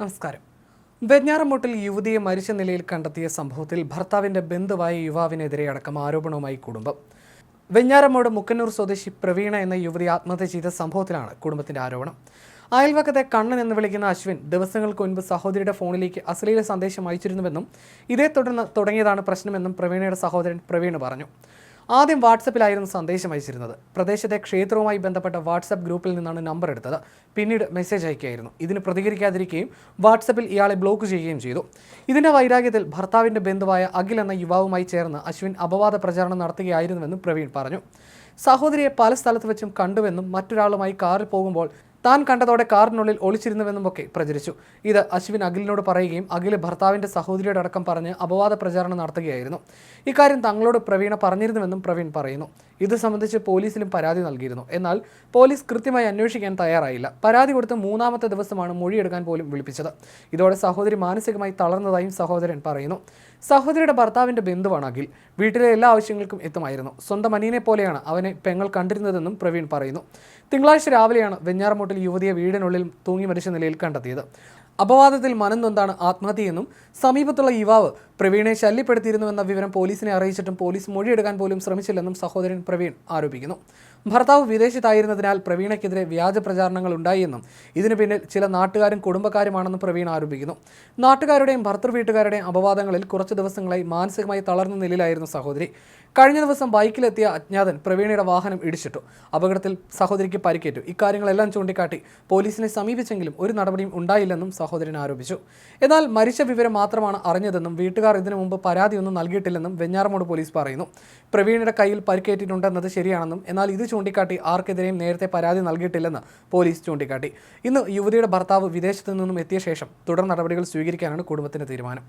നമസ്കാരം. വെഞ്ഞാറമൂട്ടിൽ യുവതിയെ മരിച്ച നിലയിൽ കണ്ടെത്തിയ സംഭവത്തിൽ ഭർത്താവിന്റെ ബന്ധുവായ യുവാവിനെതിരെ അടക്കം ആരോപണവുമായി കുടുംബം. വെഞ്ഞാറമൂട് മുക്കന്നൂർ സ്വദേശി പ്രവീണ എന്ന യുവതി ആത്മഹത്യ ചെയ്ത സംഭവത്തിലാണ് കുടുംബത്തിന്റെ ആരോപണം. അയൽവക്കത്തെ കണ്ണൻ എന്ന് വിളിക്കുന്ന അശ്വിൻ ദിവസങ്ങൾക്ക് മുൻപ് സഹോദരിയുടെ ഫോണിലേക്ക് അശ്ലീല സന്ദേശം അയച്ചിരുന്നുവെന്നും ഇതേ തുടർന്ന് തുടങ്ങിയതാണ് പ്രശ്നമെന്നും പ്രവീണയുടെ സഹോദരൻ പ്രവീണ് പറഞ്ഞു. ആദ്യം വാട്സപ്പിലായിരുന്നു സന്ദേശം അയച്ചിരുന്നത്. പ്രദേശത്തെ ക്ഷേത്രവുമായി ബന്ധപ്പെട്ട വാട്സപ്പ് ഗ്രൂപ്പിൽ നിന്നാണ് നമ്പർ എടുത്തത്. പിന്നീട് മെസ്സേജ് അയക്കുകയായിരുന്നു. ഇതിന് പ്രതികരിക്കാതിരിക്കുകയും വാട്സപ്പിൽ ഇയാളെ ബ്ലോക്ക് ചെയ്യുകയും ചെയ്തു. ഇതിന്റെ വൈരാഗ്യത്തിൽ ഭർത്താവിന്റെ ബന്ധുവായ അഖിൽ എന്ന യുവാവുമായി ചേർന്ന് അശ്വിൻ അപവാദ പ്രചാരണം നടത്തുകയായിരുന്നുവെന്നും പ്രവീൺ പറഞ്ഞു. സഹോദരിയെ പല സ്ഥലത്ത് വെച്ചും കണ്ടുവെന്നും മറ്റൊരാളുമായി കാറിൽ പോകുമ്പോൾ താൻ കണ്ടതോടെ കാറിനുള്ളിൽ ഒളിച്ചിരുന്നുവെന്നുമൊക്കെ പ്രചരിച്ചു. ഇത് അശ്വിൻ അഖിലിനോട് പറയുകയും അഖിൽ ഭർത്താവിന്റെ സഹോദരിയുടെ അടക്കം പറഞ്ഞ് അപവാദ പ്രചാരണം നടത്തുകയായിരുന്നു. ഇക്കാര്യം തങ്ങളോട് പ്രവീണ പറഞ്ഞിരുന്നുവെന്നും പ്രവീൺ പറയുന്നു. ഇത് സംബന്ധിച്ച് പോലീസിലും പരാതി നൽകിയിരുന്നു. എന്നാൽ പോലീസ് കൃത്യമായി അന്വേഷിക്കാൻ തയ്യാറായില്ല. പരാതി കൊടുത്ത് മൂന്നാമത്തെ ദിവസമാണ് മൊഴിയെടുക്കാൻ പോലും വിളിപ്പിച്ചത്. ഇതോടെ സഹോദരി മാനസികമായി തളർന്നതായും സഹോദരൻ പറയുന്നു. സഹോദരിയുടെ ഭർത്താവിന്റെ ബന്ധുവാണ് അഖിൽ. വീട്ടിലെ എല്ലാ ആവശ്യങ്ങൾക്കും എത്തുമായിരുന്നു. സ്വന്തം അനിയനെ പോലെയാണ് അവനെ പെങ്ങൾ കണ്ടിരുന്നതെന്നും പ്രവീൺ പറയുന്നു. തിങ്കളാഴ്ച രാവിലെയാണ് വെഞ്ഞാറമൂട്ടിൽ യുവതിയെ വീടിനുള്ളിൽ തൂങ്ങി മരിച്ച നിലയിൽ കണ്ടെത്തിയത്. അപവാദത്തിൽ മനം നൊന്താണ് ആത്മഹത്യയെന്നും സമീപത്തുള്ള യുവാവ് പ്രവീണെ ശല്യപ്പെടുത്തിയിരുന്നുവെന്ന വിവരം പോലീസിനെ അറിയിച്ചിട്ടും പോലീസ് മൊഴിയെടുക്കാൻ പോലും ശ്രമിച്ചില്ലെന്നും സഹോദരൻ പ്രവീൺ ആരോപിക്കുന്നു. ഭർത്താവ് വിദേശത്തായിരുന്നതിനാൽ പ്രവീണയ്ക്കെതിരെ വ്യാജ പ്രചാരണങ്ങൾ ഉണ്ടായിയെന്നും ഇതിനു പിന്നിൽ ചില നാട്ടുകാരും കുടുംബക്കാരുമാണെന്നും പ്രവീൺ ആരോപിക്കുന്നു. നാട്ടുകാരുടെയും ഭർത്തൃവീട്ടുകാരുടെയും അപവാദങ്ങളിൽ കുറച്ചു ദിവസങ്ങളായി മാനസികമായി തളർന്ന നിലയിലായിരുന്നു സഹോദരി. കഴിഞ്ഞ ദിവസം ബൈക്കിലെത്തിയ അജ്ഞാതൻ പ്രവീണയുടെ വാഹനം ഇടിച്ചിട്ടു. അപകടത്തിൽ സഹോദരിക്ക് പരിക്കേറ്റു. ഇക്കാര്യങ്ങളെല്ലാം ചൂണ്ടിക്കാട്ടി പോലീസിനെ സമീപിച്ചെങ്കിലും ഒരു നടപടിയും ഉണ്ടായില്ലെന്നും സഹോദരൻ ആരോപിച്ചു. എന്നാൽ മരിച്ച വിവരം മാത്രമാണ് അറിഞ്ഞതെന്നും വീട്ടുകാർ ഇതിനു മുമ്പ് പരാതിയൊന്നും നൽകിയിട്ടില്ലെന്നും വെഞ്ഞാറമൂട് പോലീസ് പറയുന്നു. പ്രവീണിയുടെ കയ്യിൽ പരിക്കേറ്റിട്ടുണ്ടെന്നത് ശരിയാണെന്നും എന്നാൽ ഇത് ചൂണ്ടിക്കാട്ടി ആർക്കെതിരെയും നേരത്തെ പരാതി നൽകിയിട്ടില്ലെന്ന് പോലീസ് ചൂണ്ടിക്കാട്ടി. ഇന്ന് യുവതിയുടെ ഭർത്താവ് വിദേശത്തു നിന്നും എത്തിയ ശേഷം തുടർ നടപടികൾ സ്വീകരിക്കാനാണ് കുടുംബത്തിന്റെ തീരുമാനം.